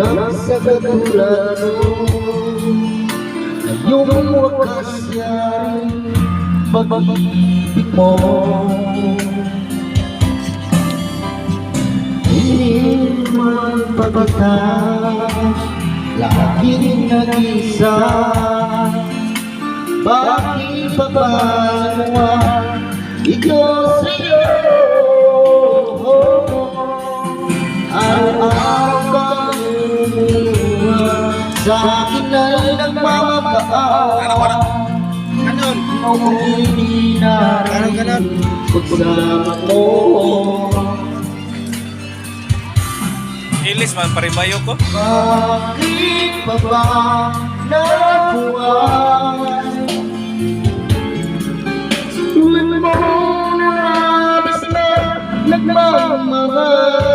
katulad nun Ngayong wakas yaring pag-ibig mo. Hindi man pagkita Laging nag-isa Bakit pa ba? Naman Ito Sa akin ay nagmamakaan Ganon. Ang hindi nararamdaman Pagsama mo Ilis man paribayo ko. Bakit pa ba nabuhay? Tulad mo na na nagmamahal